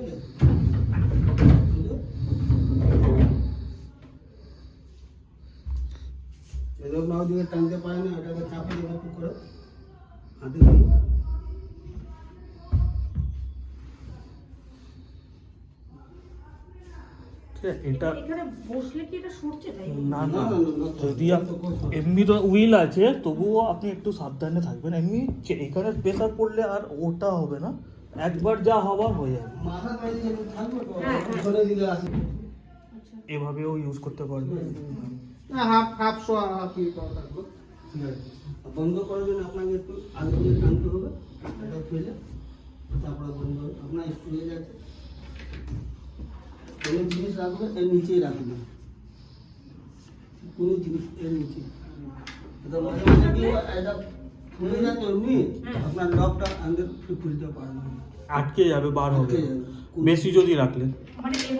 আছে এরকম না ওদিকে টানতে পারে না ওটাকে চাপে দেবে একটু করে। হাতে দিয়ে এটা এখানে বসলে কি এটা সরছে তাই? না না, না না, না, না, যদি না, আপ- না, না, এমনি তো উইল আছে তবুও আপনি একটু সাবধানে থাকবেন। এমনি এখানে প্রেসার পড়লে আর ওটা হবে না। একবার যা হবার হয়ে যাবে। হ্যাঁ, হ্যাঁ। আচ্ছা। এভাবেও ইউজ করতে পারবেন না হাফ হাফ শো হাফ ই করা থাকবে ঠিক আছে। বন্ধ করার জন্য আপনাকে একটু আগে দিয়ে টানতে হবে এটা ফেলে তারপরে বন্ধ হবে। আপনার স্টোরেজ আছে কোনো জিনিস রাখবে এর নিচেই রাখবেন কোনো জিনিস এর নিচে এটা মাঝে মাঝে কি? এটা খুলে যাচ্ছে এমনি। আপনার লকটা আন্দর খুলতে পারবেন না। আটকে যাবে বার হবে। বেশি যদি রাখলেন। মানে এর